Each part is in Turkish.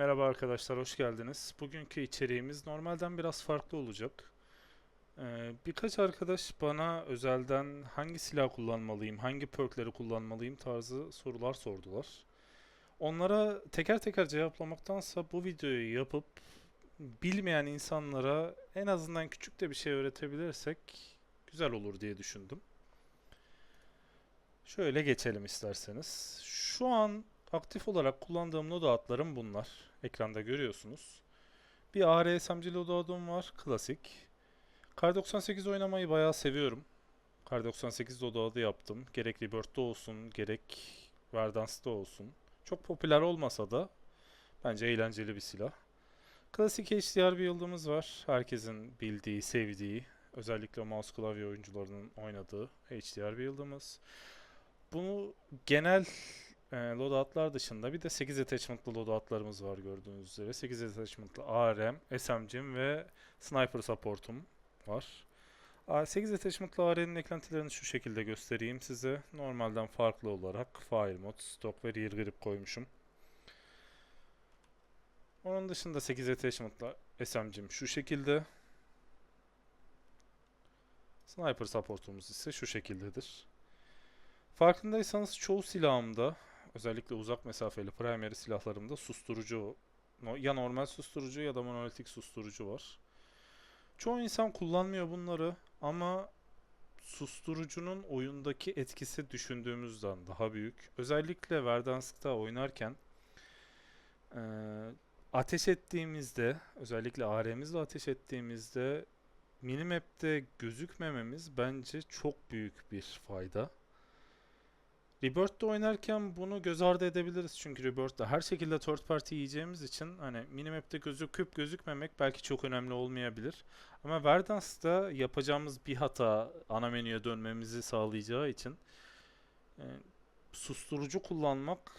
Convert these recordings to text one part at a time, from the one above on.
Merhaba arkadaşlar, hoş geldiniz. Bugünkü içeriğimiz normalden biraz farklı olacak. Ee, birkaç arkadaş bana özelden hangi silah kullanmalıyım, hangi perkleri kullanmalıyım tarzı sorular sordular. Onlara teker teker cevaplamaktansa bu videoyu yapıp bilmeyen insanlara en azından küçük de bir şey öğretebilirsek güzel olur diye düşündüm. Şöyle geçelim isterseniz. Şu an aktif olarak kullandığım loadoutlarım bunlar. Ekranda görüyorsunuz. Bir AR SMG loadout'um var. Klasik. Kar 98 oynamayı bayağı seviyorum. Kar 98 loadout'u yaptım. Gerek Rebirth'te olsun, gerek Verdance'da olsun. Çok popüler olmasa da bence eğlenceli bir silah. Klasik HDR bir yıldımız var. Herkesin bildiği, sevdiği, özellikle mouse klavye oyuncularının oynadığı HDR bir yıldımız. Bunu genel e, loadoutlar dışında bir de 8 attachment'lı loadoutlarımız var gördüğünüz üzere. 8 attachment'lı ARM, SMG'm ve Sniper support'um var. A- 8 attachment'lı AR'nin eklentilerini şu şekilde göstereyim size. Normalden farklı olarak Fire Mod, Stock ve Rear Grip koymuşum. Onun dışında 8 attachment'lı SMG'm şu şekilde. Sniper supportumuz ise şu şekildedir. Farkındaysanız çoğu silahımda özellikle uzak mesafeli primary silahlarımda susturucu ya normal susturucu ya da monolitik susturucu var. Çoğu insan kullanmıyor bunları ama susturucunun oyundaki etkisi düşündüğümüzden daha büyük. Özellikle Verdansk'ta oynarken eee, ateş ettiğimizde özellikle AR'mizle ateş ettiğimizde minimap'te gözükmememiz bence çok büyük bir fayda. Rebirth'te oynarken bunu göz ardı edebiliriz çünkü Rebirth'te her şekilde third party yiyeceğimiz için hani minimap'te gözüküp gözükmemek belki çok önemli olmayabilir. Ama Verdance'da yapacağımız bir hata ana menüye dönmemizi sağlayacağı için e, susturucu kullanmak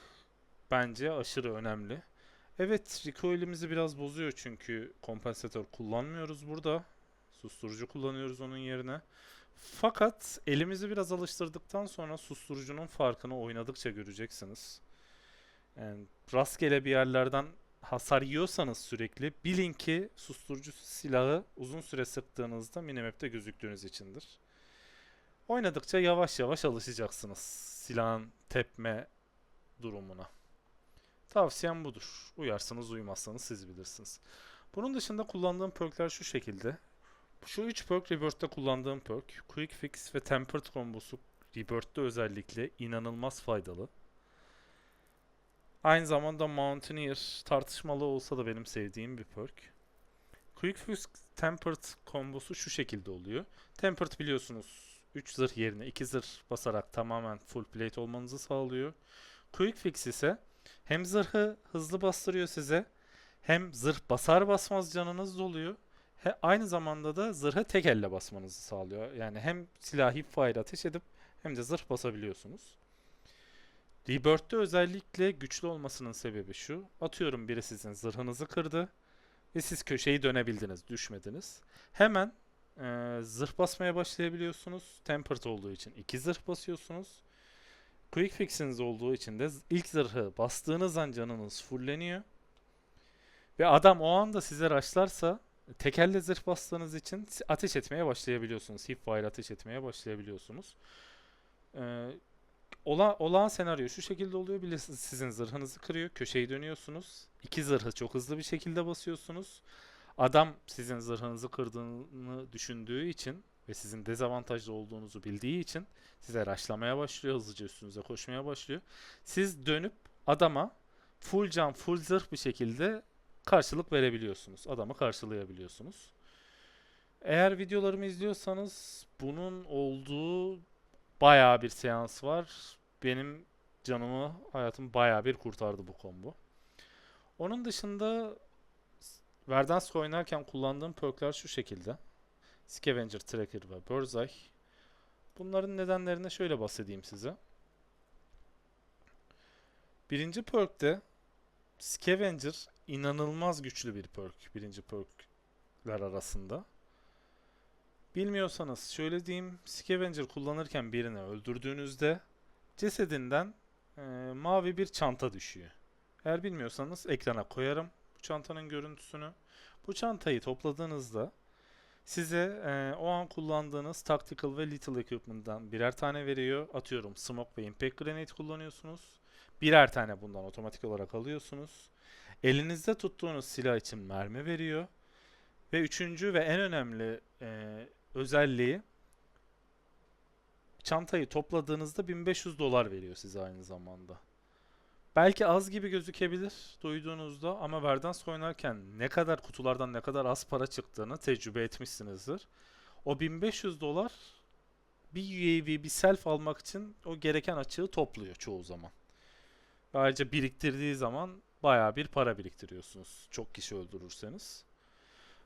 bence aşırı önemli. Evet, recoil'imizi biraz bozuyor çünkü kompansatör kullanmıyoruz burada. Susturucu kullanıyoruz onun yerine. Fakat elimizi biraz alıştırdıktan sonra susturucunun farkını oynadıkça göreceksiniz. Yani rastgele bir yerlerden hasar yiyorsanız sürekli bilin ki susturucu silahı uzun süre sıktığınızda minimap'te gözüktüğünüz içindir. Oynadıkça yavaş yavaş alışacaksınız silahın tepme durumuna. Tavsiyem budur. Uyarsınız uymazsanız siz bilirsiniz. Bunun dışında kullandığım perkler şu şekilde. Şu 3 perk Rebirth'te kullandığım perk. Quick Fix ve Tempered kombosu Rebirth'te özellikle inanılmaz faydalı. Aynı zamanda Mountaineer tartışmalı olsa da benim sevdiğim bir perk. Quick Fix Tempered kombosu şu şekilde oluyor. Tempered biliyorsunuz 3 zırh yerine 2 zırh basarak tamamen full plate olmanızı sağlıyor. Quick Fix ise hem zırhı hızlı bastırıyor size hem zırh basar basmaz canınız doluyor. He, aynı zamanda da zırhı tek elle basmanızı sağlıyor. Yani hem silah hipfire ateş edip hem de zırh basabiliyorsunuz. Rebirth'te özellikle güçlü olmasının sebebi şu. Atıyorum biri sizin zırhınızı kırdı ve siz köşeyi dönebildiniz, düşmediniz. Hemen e, zırh basmaya başlayabiliyorsunuz. Tempered olduğu için iki zırh basıyorsunuz. Quick fix'iniz olduğu için de ilk zırhı bastığınız an canınız fulleniyor. Ve adam o anda size rushlarsa tekelle zırh bastığınız için ateş etmeye başlayabiliyorsunuz. Hipfire ateş etmeye başlayabiliyorsunuz. Ee, ola, olağan senaryo şu şekilde oluyor. Bilirsiniz sizin zırhınızı kırıyor. Köşeyi dönüyorsunuz. İki zırhı çok hızlı bir şekilde basıyorsunuz. Adam sizin zırhınızı kırdığını düşündüğü için ve sizin dezavantajlı olduğunuzu bildiği için size rushlamaya başlıyor. Hızlıca üstünüze koşmaya başlıyor. Siz dönüp adama full can, full zırh bir şekilde karşılık verebiliyorsunuz. Adamı karşılayabiliyorsunuz. Eğer videolarımı izliyorsanız bunun olduğu bayağı bir seans var. Benim canımı, hayatımı bayağı bir kurtardı bu combo. Onun dışında Verdansk oynarken kullandığım perkler şu şekilde. Scavenger, Tracker ve Bullseye. Bunların nedenlerine şöyle bahsedeyim size. Birinci perkte Scavenger inanılmaz güçlü bir perk. Birinci perkler arasında. Bilmiyorsanız şöyle diyeyim. Scavenger kullanırken birini öldürdüğünüzde cesedinden e, mavi bir çanta düşüyor. Eğer bilmiyorsanız ekrana koyarım bu çantanın görüntüsünü. Bu çantayı topladığınızda size e, o an kullandığınız tactical ve little equipment'dan birer tane veriyor. Atıyorum smoke ve impact grenade kullanıyorsunuz. Birer tane bundan otomatik olarak alıyorsunuz. Elinizde tuttuğunuz silah için mermi veriyor. Ve üçüncü ve en önemli e, özelliği çantayı topladığınızda 1500 dolar veriyor size aynı zamanda. Belki az gibi gözükebilir duyduğunuzda ama Verdansk oynarken ne kadar kutulardan ne kadar az para çıktığını tecrübe etmişsinizdir. O 1500 dolar bir UAV, bir self almak için o gereken açığı topluyor çoğu zaman. Ayrıca biriktirdiği zaman bayağı bir para biriktiriyorsunuz çok kişi öldürürseniz.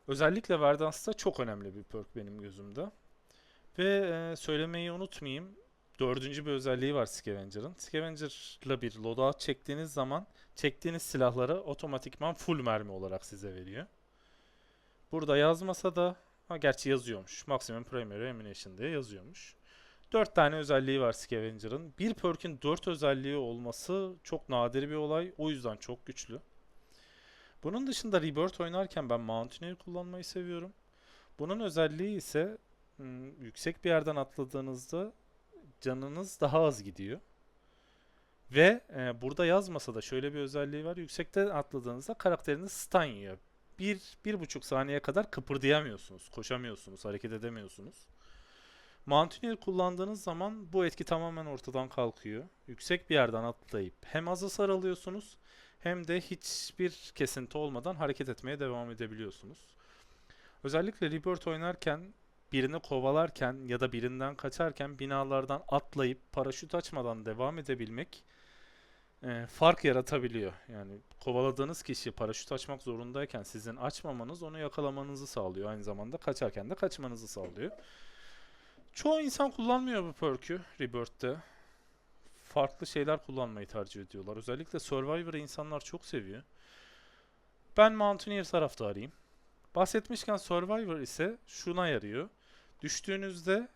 Özellikle Verdansk'ta çok önemli bir perk benim gözümde. Ve e, söylemeyi unutmayayım. Dördüncü bir özelliği var Scavenger'ın. Scavenger'la bir loadout çektiğiniz zaman çektiğiniz silahları otomatikman full mermi olarak size veriyor. Burada yazmasa da ha gerçi yazıyormuş. Maximum Primary Ammunition diye yazıyormuş. 4 tane özelliği var Scavenger'ın. Bir perk'ün 4 özelliği olması çok nadir bir olay. O yüzden çok güçlü. Bunun dışında Rebirth oynarken ben Mountaineer kullanmayı seviyorum. Bunun özelliği ise hmm, yüksek bir yerden atladığınızda canınız daha az gidiyor. Ve e, burada yazmasa da şöyle bir özelliği var. Yüksekten atladığınızda karakteriniz stun yiyor. Bir, bir buçuk saniye kadar kıpırdayamıyorsunuz, koşamıyorsunuz, hareket edemiyorsunuz. Mountaineer kullandığınız zaman bu etki tamamen ortadan kalkıyor. Yüksek bir yerden atlayıp hem az hasar alıyorsunuz hem de hiçbir kesinti olmadan hareket etmeye devam edebiliyorsunuz. Özellikle Rebirth oynarken birini kovalarken ya da birinden kaçarken binalardan atlayıp paraşüt açmadan devam edebilmek e, fark yaratabiliyor. Yani kovaladığınız kişi paraşüt açmak zorundayken sizin açmamanız onu yakalamanızı sağlıyor. Aynı zamanda kaçarken de kaçmanızı sağlıyor. Çoğu insan kullanmıyor bu perk'ü Rebirth'te. Farklı şeyler kullanmayı tercih ediyorlar. Özellikle Survivor'ı insanlar çok seviyor. Ben Mountaineer taraftarıyım. Bahsetmişken Survivor ise şuna yarıyor. Düştüğünüzde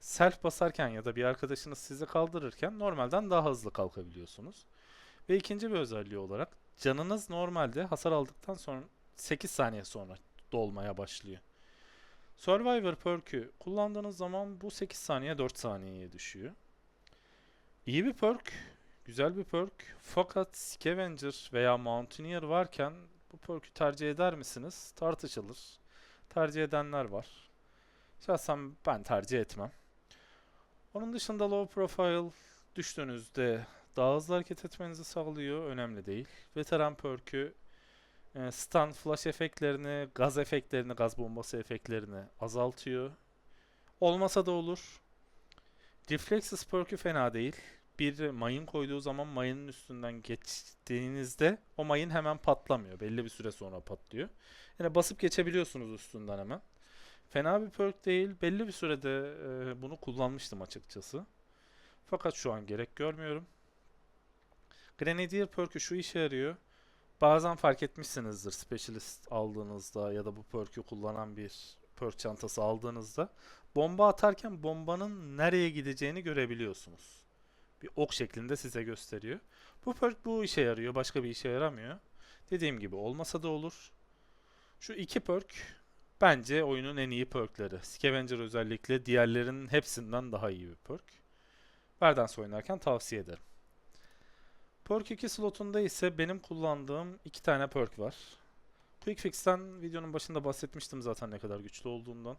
self basarken ya da bir arkadaşınız sizi kaldırırken normalden daha hızlı kalkabiliyorsunuz. Ve ikinci bir özelliği olarak canınız normalde hasar aldıktan sonra 8 saniye sonra dolmaya başlıyor. Survivor perk'ü kullandığınız zaman bu 8 saniye 4 saniyeye düşüyor. İyi bir perk, güzel bir perk. Fakat Scavenger veya Mountaineer varken bu perk'ü tercih eder misiniz? Tartışılır. Tercih edenler var. Şahsen ben tercih etmem. Onun dışında low profile düştüğünüzde daha hızlı hareket etmenizi sağlıyor. Önemli değil. Veteran perk'ü e, stun flash efektlerini, gaz efektlerini, gaz bombası efektlerini azaltıyor. Olmasa da olur. Reflexes perk'ü fena değil. Bir mayın koyduğu zaman mayının üstünden geçtiğinizde o mayın hemen patlamıyor. Belli bir süre sonra patlıyor. Yani basıp geçebiliyorsunuz üstünden hemen. Fena bir perk değil. Belli bir sürede e, bunu kullanmıştım açıkçası. Fakat şu an gerek görmüyorum. Grenadier perk'ü şu işe yarıyor. Bazen fark etmişsinizdir Specialist aldığınızda ya da bu perk'ü kullanan bir perk çantası aldığınızda bomba atarken bombanın nereye gideceğini görebiliyorsunuz. Bir ok şeklinde size gösteriyor. Bu perk bu işe yarıyor. Başka bir işe yaramıyor. Dediğim gibi olmasa da olur. Şu iki perk bence oyunun en iyi perkleri. Scavenger özellikle diğerlerinin hepsinden daha iyi bir perk. Verdansk oynarken tavsiye ederim. Perk 2 slotunda ise benim kullandığım iki tane perk var. Quick Fix'ten videonun başında bahsetmiştim zaten ne kadar güçlü olduğundan.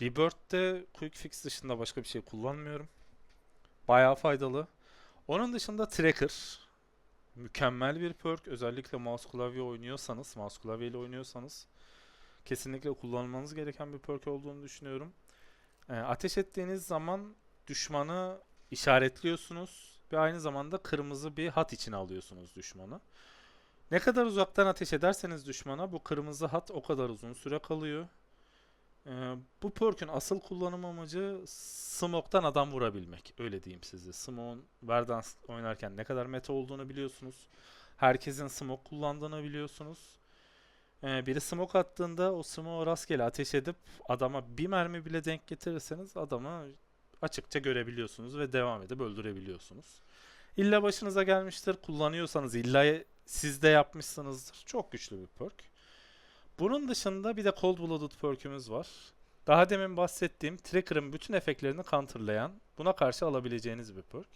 Rebirth'te Quick Fix dışında başka bir şey kullanmıyorum. Bayağı faydalı. Onun dışında Tracker. Mükemmel bir perk. Özellikle mouse klavye oynuyorsanız, mouse klavye ile oynuyorsanız kesinlikle kullanmanız gereken bir perk olduğunu düşünüyorum. E, ateş ettiğiniz zaman düşmanı işaretliyorsunuz ve aynı zamanda kırmızı bir hat içine alıyorsunuz düşmanı. Ne kadar uzaktan ateş ederseniz düşmana bu kırmızı hat o kadar uzun süre kalıyor. Ee, bu perk'ün asıl kullanım amacı smoke'tan adam vurabilmek. Öyle diyeyim size. Smoke'un Verdansk oynarken ne kadar meta olduğunu biliyorsunuz. Herkesin smoke kullandığını biliyorsunuz. Ee, biri smoke attığında o smoke'u rastgele ateş edip adama bir mermi bile denk getirirseniz adamı açıkça görebiliyorsunuz ve devam edip öldürebiliyorsunuz. İlla başınıza gelmiştir. Kullanıyorsanız illa Siz de yapmışsınızdır. Çok güçlü bir perk. Bunun dışında bir de Cold Blooded perk'ümüz var. Daha demin bahsettiğim Tracker'ın bütün efektlerini counterlayan, buna karşı alabileceğiniz bir perk.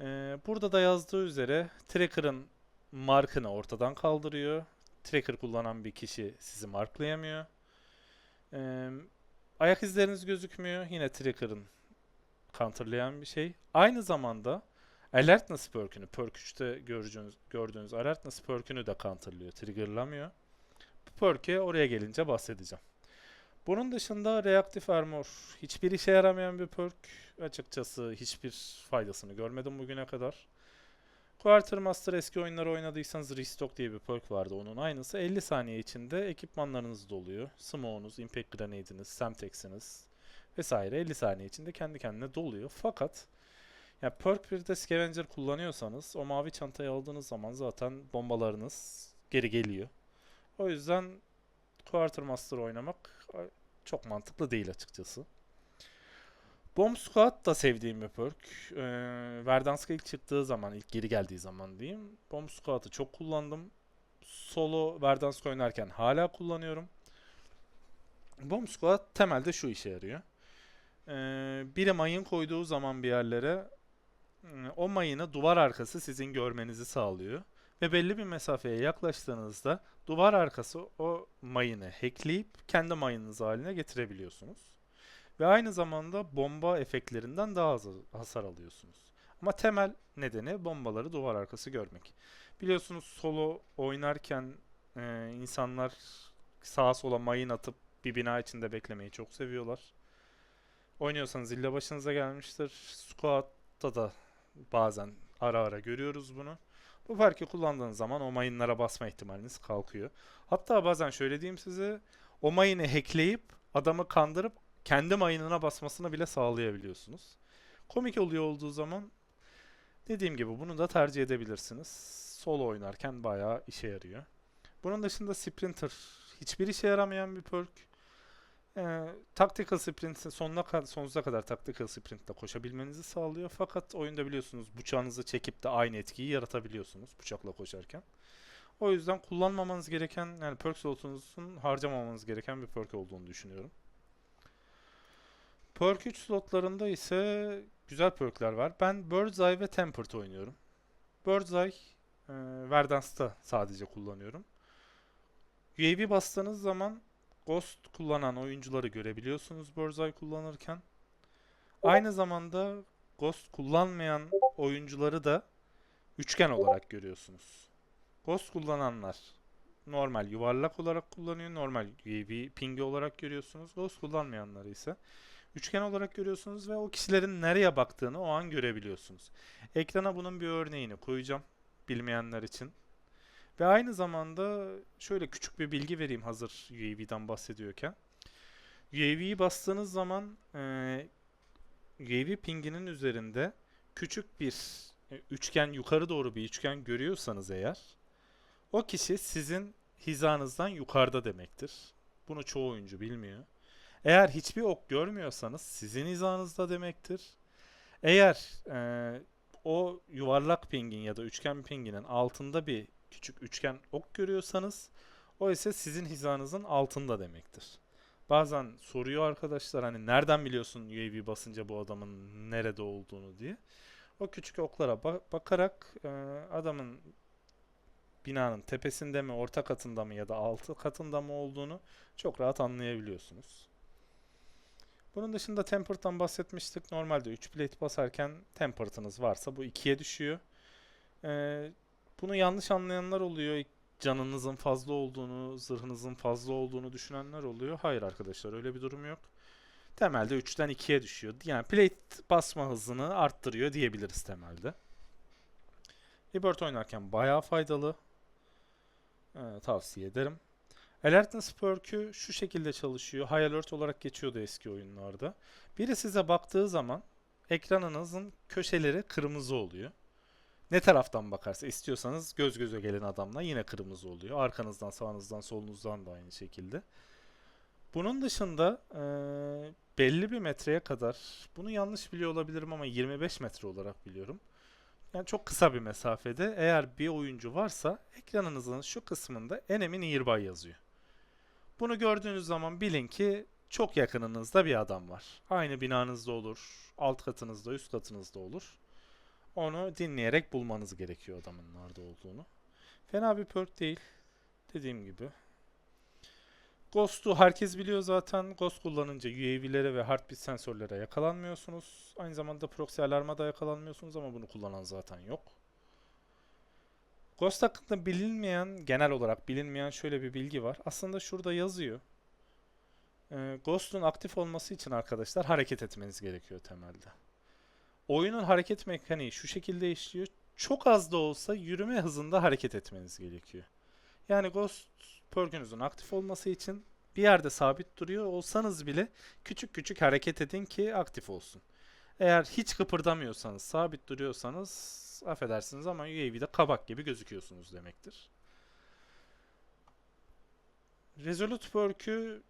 Ee, burada da yazdığı üzere Tracker'ın markını ortadan kaldırıyor. Tracker kullanan bir kişi sizi marklayamıyor. Ee, ayak izleriniz gözükmüyor. Yine Tracker'ın counterlayan bir şey. Aynı zamanda Alertness perk'ünü, perk 3'te gördüğünüz, gördüğünüz Alertness perk'ünü de counterlıyor, triggerlamıyor. Bu perk'e oraya gelince bahsedeceğim. Bunun dışında Reactive Armor hiçbir işe yaramayan bir perk. Açıkçası hiçbir faydasını görmedim bugüne kadar. Quartermaster eski oyunları oynadıysanız Restock diye bir perk vardı onun aynısı. 50 saniye içinde ekipmanlarınız doluyor. Smoke'unuz, Impact Grenade'iniz, Semtex'iniz vesaire 50 saniye içinde kendi kendine doluyor. Fakat ya perk 1'de Scavenger kullanıyorsanız o mavi çantayı aldığınız zaman zaten bombalarınız geri geliyor. O yüzden Quartermaster oynamak çok mantıklı değil açıkçası. Bomb Squad da sevdiğim bir perk. Ee, Verdansk ilk çıktığı zaman, ilk geri geldiği zaman diyeyim. Bomb Squad'ı çok kullandım. Solo Verdansk oynarken hala kullanıyorum. Bomb Squad temelde şu işe yarıyor. Ee, biri mayın koyduğu zaman bir yerlere Hmm, o mayını duvar arkası sizin görmenizi sağlıyor. Ve belli bir mesafeye yaklaştığınızda duvar arkası o mayını hackleyip kendi mayınınız haline getirebiliyorsunuz. Ve aynı zamanda bomba efektlerinden daha az hasar alıyorsunuz. Ama temel nedeni bombaları duvar arkası görmek. Biliyorsunuz solo oynarken e, insanlar sağa sola mayın atıp bir bina içinde beklemeyi çok seviyorlar. Oynuyorsanız illa başınıza gelmiştir. Squad'da da bazen ara ara görüyoruz bunu. Bu farkı kullandığınız zaman o mayınlara basma ihtimaliniz kalkıyor. Hatta bazen şöyle diyeyim size o mayını hackleyip adamı kandırıp kendi mayınına basmasını bile sağlayabiliyorsunuz. Komik oluyor olduğu zaman dediğim gibi bunu da tercih edebilirsiniz. Solo oynarken bayağı işe yarıyor. Bunun dışında Sprinter hiçbir işe yaramayan bir perk. Ee, tactical sprint sonuna sonsuza kadar tactical sprintle koşabilmenizi sağlıyor. Fakat oyunda biliyorsunuz bıçağınızı çekip de aynı etkiyi yaratabiliyorsunuz bıçakla koşarken. O yüzden kullanmamanız gereken yani perk slotunuzun harcamamanız gereken bir perk olduğunu düşünüyorum. Perk 3 slotlarında ise güzel perkler var. Ben Birdseye ve Tempered oynuyorum. Birdseye e, Verdansk'ta sadece kullanıyorum. UAV bastığınız zaman Ghost kullanan oyuncuları görebiliyorsunuz Birdseye kullanırken. Aynı zamanda Ghost kullanmayan oyuncuları da üçgen olarak görüyorsunuz. Ghost kullananlar normal yuvarlak olarak kullanıyor. Normal UAV pingi olarak görüyorsunuz. Ghost kullanmayanları ise üçgen olarak görüyorsunuz ve o kişilerin nereye baktığını o an görebiliyorsunuz. Ekrana bunun bir örneğini koyacağım bilmeyenler için. Ve aynı zamanda şöyle küçük bir bilgi vereyim hazır UAV'den bahsediyorken. UAV'yi bastığınız zaman e, UAV pinginin üzerinde küçük bir e, üçgen yukarı doğru bir üçgen görüyorsanız eğer o kişi sizin hizanızdan yukarıda demektir. Bunu çoğu oyuncu bilmiyor. Eğer hiçbir ok görmüyorsanız sizin hizanızda demektir. Eğer e, o yuvarlak pingin ya da üçgen pinginin altında bir küçük üçgen ok görüyorsanız o ise sizin hizanızın altında demektir. Bazen soruyor arkadaşlar hani nereden biliyorsun UAV basınca bu adamın nerede olduğunu diye. O küçük oklara ba- bakarak e, adamın binanın tepesinde mi, orta katında mı ya da altı katında mı olduğunu çok rahat anlayabiliyorsunuz. Bunun dışında temper'dan bahsetmiştik. Normalde 3 plate basarken temper'ınız varsa bu 2'ye düşüyor. Ee, bunu yanlış anlayanlar oluyor. Canınızın fazla olduğunu, zırhınızın fazla olduğunu düşünenler oluyor. Hayır arkadaşlar öyle bir durum yok. Temelde 3'ten 2'ye düşüyor. Yani plate basma hızını arttırıyor diyebiliriz temelde. Rebirth oynarken bayağı faydalı. Ee, tavsiye ederim. Alertness perk'ü şu şekilde çalışıyor. High alert olarak geçiyordu eski oyunlarda. Biri size baktığı zaman ekranınızın köşeleri kırmızı oluyor. Ne taraftan bakarsa istiyorsanız göz göze gelen adamla yine kırmızı oluyor. Arkanızdan, sağınızdan, solunuzdan da aynı şekilde. Bunun dışında e, belli bir metreye kadar, bunu yanlış biliyor olabilirim ama 25 metre olarak biliyorum. Yani çok kısa bir mesafede eğer bir oyuncu varsa ekranınızın şu kısmında enemy nearby yazıyor. Bunu gördüğünüz zaman bilin ki çok yakınınızda bir adam var. Aynı binanızda olur, alt katınızda, üst katınızda olur. Onu dinleyerek bulmanız gerekiyor adamın nerede olduğunu. Fena bir perk değil. Dediğim gibi. Ghost'u herkes biliyor zaten. Ghost kullanınca UAV'lere ve heartbeat sensörlere yakalanmıyorsunuz. Aynı zamanda proxy alarma da yakalanmıyorsunuz ama bunu kullanan zaten yok. Ghost hakkında bilinmeyen, genel olarak bilinmeyen şöyle bir bilgi var. Aslında şurada yazıyor. Ee, Ghost'un aktif olması için arkadaşlar hareket etmeniz gerekiyor temelde. Oyunun hareket mekaniği şu şekilde işliyor. Çok az da olsa yürüme hızında hareket etmeniz gerekiyor. Yani Ghost perk'ünüzün aktif olması için bir yerde sabit duruyor olsanız bile küçük küçük hareket edin ki aktif olsun. Eğer hiç kıpırdamıyorsanız, sabit duruyorsanız affedersiniz ama UAV'de kabak gibi gözüküyorsunuz demektir. Resolute perk'ü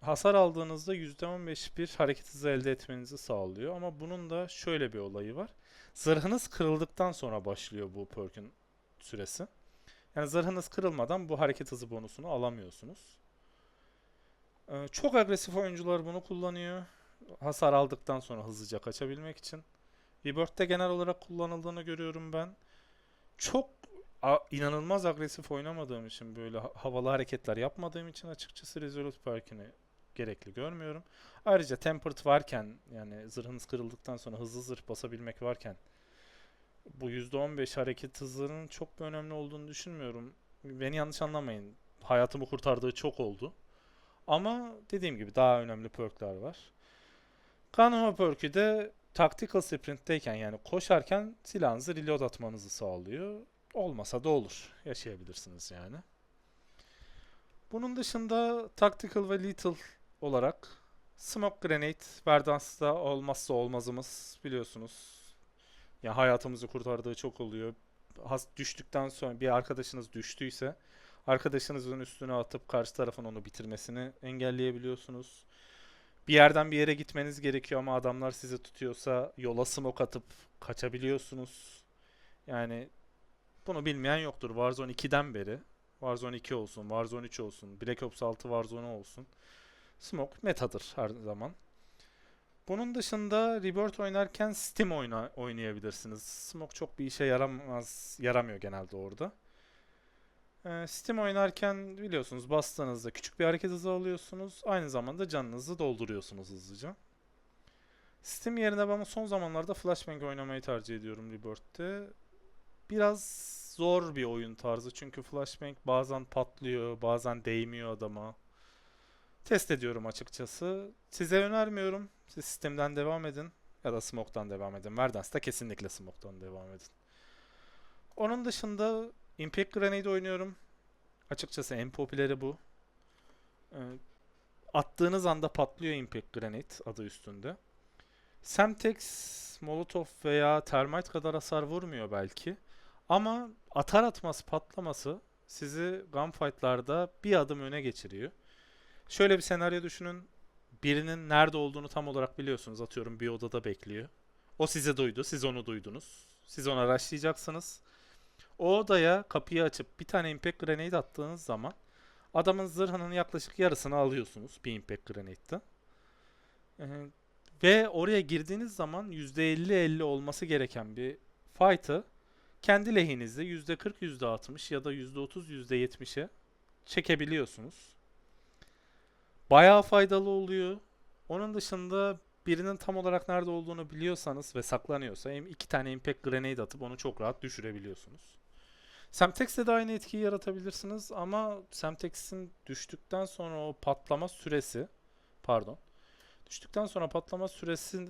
hasar aldığınızda %15 bir hareket hızı elde etmenizi sağlıyor. Ama bunun da şöyle bir olayı var. Zırhınız kırıldıktan sonra başlıyor bu perk'ün süresi. Yani zırhınız kırılmadan bu hareket hızı bonusunu alamıyorsunuz. Ee, çok agresif oyuncular bunu kullanıyor. Hasar aldıktan sonra hızlıca kaçabilmek için. Rebirth'te genel olarak kullanıldığını görüyorum ben. Çok inanılmaz agresif oynamadığım için böyle ha- havalı hareketler yapmadığım için açıkçası Resolute Perk'ini gerekli görmüyorum. Ayrıca Tempered varken yani zırhınız kırıldıktan sonra hızlı zırh basabilmek varken bu %15 hareket hızının çok bir önemli olduğunu düşünmüyorum. Beni yanlış anlamayın. Hayatımı kurtardığı çok oldu. Ama dediğim gibi daha önemli perkler var. Gunhole perk'ü de tactical sprint'teyken yani koşarken silahınızı reload atmanızı sağlıyor. Olmasa da olur. Yaşayabilirsiniz yani. Bunun dışında tactical ve lethal olarak smoke grenade Verdance'da olmazsa olmazımız biliyorsunuz. Ya hayatımızı kurtardığı çok oluyor. Has düştükten sonra bir arkadaşınız düştüyse arkadaşınızın üstüne atıp karşı tarafın onu bitirmesini engelleyebiliyorsunuz. Bir yerden bir yere gitmeniz gerekiyor ama adamlar sizi tutuyorsa yola smoke atıp kaçabiliyorsunuz. Yani bunu bilmeyen yoktur. Warzone 2'den beri. Warzone 2 olsun, Warzone 3 olsun, Black Ops 6 Warzone olsun. Smoke metadır her zaman. Bunun dışında Rebirth oynarken Steam oyna oynayabilirsiniz. Smoke çok bir işe yaramaz, yaramıyor genelde orada. Ee, Steam oynarken biliyorsunuz bastığınızda küçük bir hareket hızı alıyorsunuz. Aynı zamanda canınızı dolduruyorsunuz hızlıca. Steam yerine ben son zamanlarda Flashbang oynamayı tercih ediyorum Rebirth'te. Biraz zor bir oyun tarzı çünkü Flashbang bazen patlıyor, bazen değmiyor adama. Test ediyorum açıkçası. Size önermiyorum. Siz sistemden devam edin ya da Smoke'tan devam edin. Verdance'da kesinlikle Smoke'tan devam edin. Onun dışında Impact Grenade oynuyorum. Açıkçası en popüleri bu. Ee, attığınız anda patlıyor Impact Grenade adı üstünde. Semtex, Molotov veya Termite kadar hasar vurmuyor belki. Ama atar atmaz patlaması sizi gunfight'larda bir adım öne geçiriyor. Şöyle bir senaryo düşünün. Birinin nerede olduğunu tam olarak biliyorsunuz. Atıyorum bir odada bekliyor. O sizi duydu, siz onu duydunuz. Siz onu araştıracaksınız. O odaya kapıyı açıp bir tane impact grenade attığınız zaman adamın zırhının yaklaşık yarısını alıyorsunuz bir impact grenade'den. Ee, ve oraya girdiğiniz zaman %50-50 olması gereken bir fight'ı kendi lehinizde %40, %60 ya da %30, %70'e çekebiliyorsunuz. Bayağı faydalı oluyor. Onun dışında birinin tam olarak nerede olduğunu biliyorsanız ve saklanıyorsa hem iki tane impact grenade atıp onu çok rahat düşürebiliyorsunuz. Semtex'te de aynı etkiyi yaratabilirsiniz ama Semtex'in düştükten sonra o patlama süresi pardon düştükten sonra patlama süresi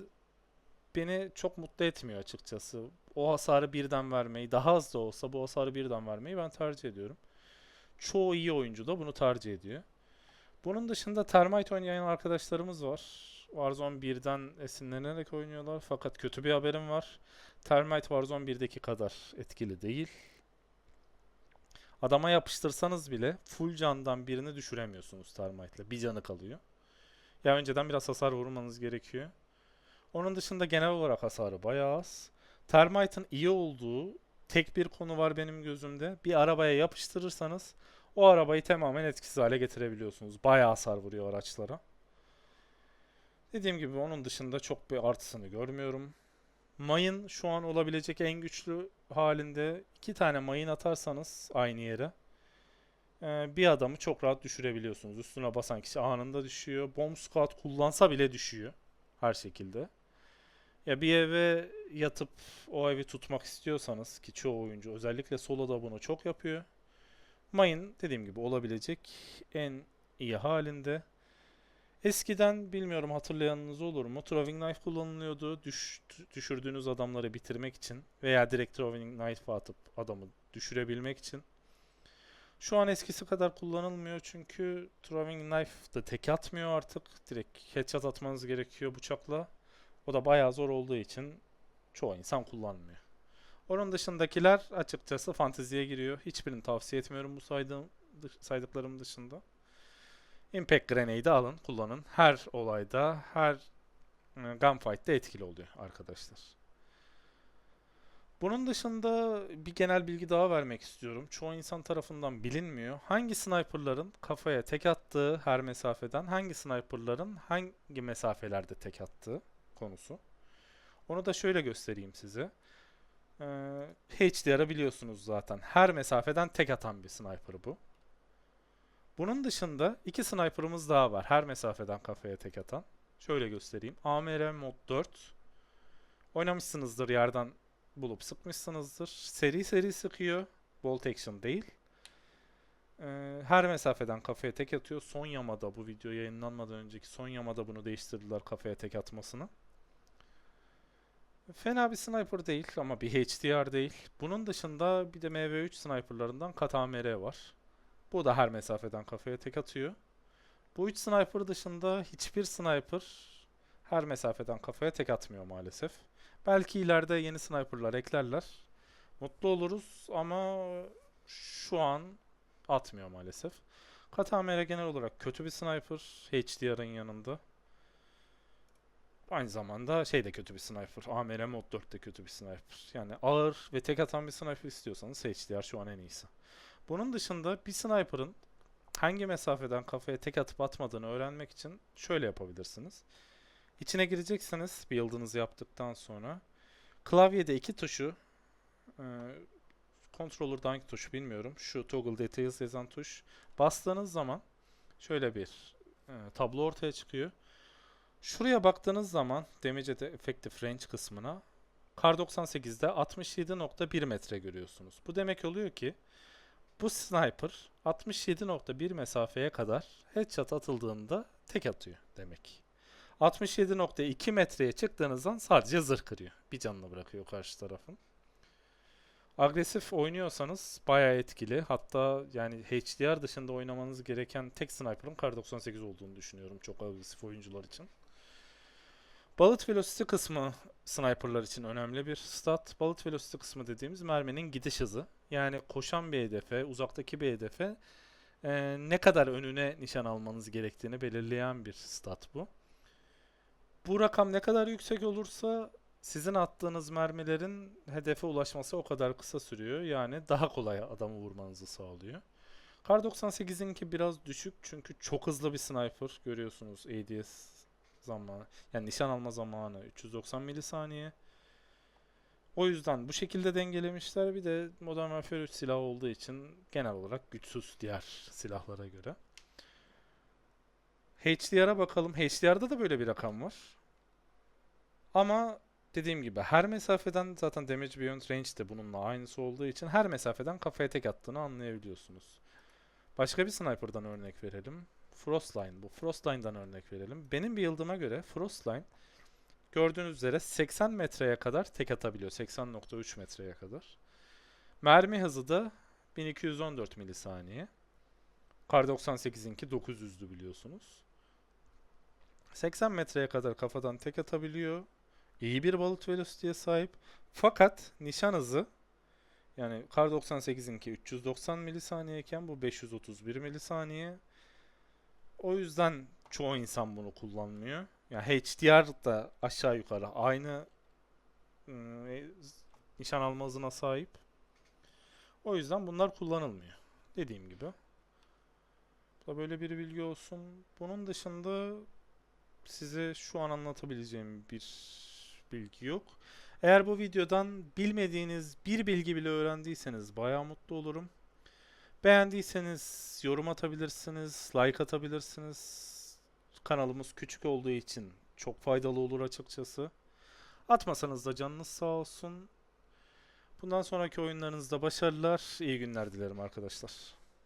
beni çok mutlu etmiyor açıkçası. O hasarı birden vermeyi daha az da olsa bu hasarı birden vermeyi ben tercih ediyorum. Çoğu iyi oyuncu da bunu tercih ediyor. Bunun dışında Termite oynayan arkadaşlarımız var. Warzone 1'den esinlenerek oynuyorlar. Fakat kötü bir haberim var. Termite Warzone 1'deki kadar etkili değil. Adama yapıştırsanız bile full candan birini düşüremiyorsunuz Termite'le. Bir canı kalıyor. Ya önceden biraz hasar vurmanız gerekiyor. Onun dışında genel olarak hasarı bayağı az. Termite'ın iyi olduğu tek bir konu var benim gözümde. Bir arabaya yapıştırırsanız o arabayı tamamen etkisiz hale getirebiliyorsunuz. Bayağı hasar vuruyor araçlara. Dediğim gibi onun dışında çok bir artısını görmüyorum. Mayın şu an olabilecek en güçlü halinde iki tane mayın atarsanız aynı yere e, bir adamı çok rahat düşürebiliyorsunuz. Üstüne basan kişi anında düşüyor. Bomb squad kullansa bile düşüyor her şekilde. Ya bir eve yatıp o evi tutmak istiyorsanız ki çoğu oyuncu özellikle soloda bunu çok yapıyor. Mayın dediğim gibi olabilecek en iyi halinde. Eskiden bilmiyorum hatırlayanınız olur mu? Throwing knife kullanılıyordu. Düş, düşürdüğünüz adamları bitirmek için veya direkt throwing knife atıp adamı düşürebilmek için. Şu an eskisi kadar kullanılmıyor çünkü throwing knife da tek atmıyor artık. Direkt headshot atmanız gerekiyor bıçakla. O da bayağı zor olduğu için çoğu insan kullanmıyor. Onun dışındakiler açıkçası fanteziye giriyor. Hiçbirini tavsiye etmiyorum bu saydığım, saydıklarım dışında. Impact Grenade'i alın, kullanın. Her olayda, her e, gunfight'te etkili oluyor arkadaşlar. Bunun dışında bir genel bilgi daha vermek istiyorum. Çoğu insan tarafından bilinmiyor. Hangi sniperların kafaya tek attığı her mesafeden, hangi sniperların hangi mesafelerde tek attığı konusu. Onu da şöyle göstereyim size. Ee, HDR'ı biliyorsunuz zaten. Her mesafeden tek atan bir sniper bu. Bunun dışında iki sniper'ımız daha var. Her mesafeden kafaya tek atan. Şöyle göstereyim. AMR Mod 4. Oynamışsınızdır yerden bulup sıkmışsınızdır. Seri seri sıkıyor. Bolt action değil. Ee, her mesafeden kafaya tek atıyor. Son yamada bu video yayınlanmadan önceki son yamada bunu değiştirdiler kafaya tek atmasını. Fena bir sniper değil ama bir HDR değil. Bunun dışında bir de MV3 sniperlarından KTMR var. Bu da her mesafeden kafaya tek atıyor. Bu 3 sniper dışında hiçbir sniper her mesafeden kafaya tek atmıyor maalesef. Belki ileride yeni sniperlar eklerler. Mutlu oluruz ama şu an atmıyor maalesef. KTMR genel olarak kötü bir sniper HDR'ın yanında. Aynı zamanda şey de kötü bir sniper. AMR Mod 4 de kötü bir sniper. Yani ağır ve tek atan bir sniper istiyorsanız HDR şu an en iyisi. Bunun dışında bir sniper'ın hangi mesafeden kafaya tek atıp atmadığını öğrenmek için şöyle yapabilirsiniz. İçine gireceksiniz build'ınızı yaptıktan sonra. Klavyede iki tuşu e, controller'da hangi tuşu bilmiyorum. Şu toggle details yazan tuş. Bastığınız zaman şöyle bir e, tablo ortaya çıkıyor. Şuraya baktığınız zaman damage effective range kısmına Kar 98'de 67.1 metre görüyorsunuz. Bu demek oluyor ki bu sniper 67.1 mesafeye kadar headshot atıldığında tek atıyor demek. 67.2 metreye çıktığınızdan sadece zırh kırıyor. Bir canını bırakıyor karşı tarafın. Agresif oynuyorsanız bayağı etkili. Hatta yani HDR dışında oynamanız gereken tek sniper'ın Kar 98 olduğunu düşünüyorum çok agresif oyuncular için. Bullet velocity kısmı sniperlar için önemli bir stat. Bullet velocity kısmı dediğimiz merminin gidiş hızı. Yani koşan bir hedefe, uzaktaki bir hedefe e, ne kadar önüne nişan almanız gerektiğini belirleyen bir stat bu. Bu rakam ne kadar yüksek olursa sizin attığınız mermilerin hedefe ulaşması o kadar kısa sürüyor. Yani daha kolay adamı vurmanızı sağlıyor. Kar 98'inki biraz düşük çünkü çok hızlı bir sniper görüyorsunuz ADS zamanı. Yani nişan alma zamanı 390 milisaniye. O yüzden bu şekilde dengelemişler. Bir de Modern Warfare 3 silah olduğu için genel olarak güçsüz diğer silahlara göre. HDR'a bakalım. HDR'da da böyle bir rakam var. Ama dediğim gibi her mesafeden zaten Damage Beyond Range de bununla aynısı olduğu için her mesafeden kafaya tek attığını anlayabiliyorsunuz. Başka bir sniper'dan örnek verelim. Frostline bu. Frostline'dan örnek verelim. Benim bir yıldığıma göre Frostline gördüğünüz üzere 80 metreye kadar tek atabiliyor. 80.3 metreye kadar. Mermi hızı da 1214 milisaniye. Kar 98'inki 900'dü biliyorsunuz. 80 metreye kadar kafadan tek atabiliyor. İyi bir bullet velocity'ye sahip. Fakat nişan hızı yani Kar 98'inki 390 milisaniyeyken bu 531 milisaniye. O yüzden çoğu insan bunu kullanmıyor. Yani HDR da aşağı yukarı aynı e, nişan alma sahip. O yüzden bunlar kullanılmıyor. Dediğim gibi. Da böyle bir bilgi olsun. Bunun dışında size şu an anlatabileceğim bir bilgi yok. Eğer bu videodan bilmediğiniz bir bilgi bile öğrendiyseniz bayağı mutlu olurum. Beğendiyseniz yorum atabilirsiniz, like atabilirsiniz. Kanalımız küçük olduğu için çok faydalı olur açıkçası. Atmasanız da canınız sağ olsun. Bundan sonraki oyunlarınızda başarılar, iyi günler dilerim arkadaşlar.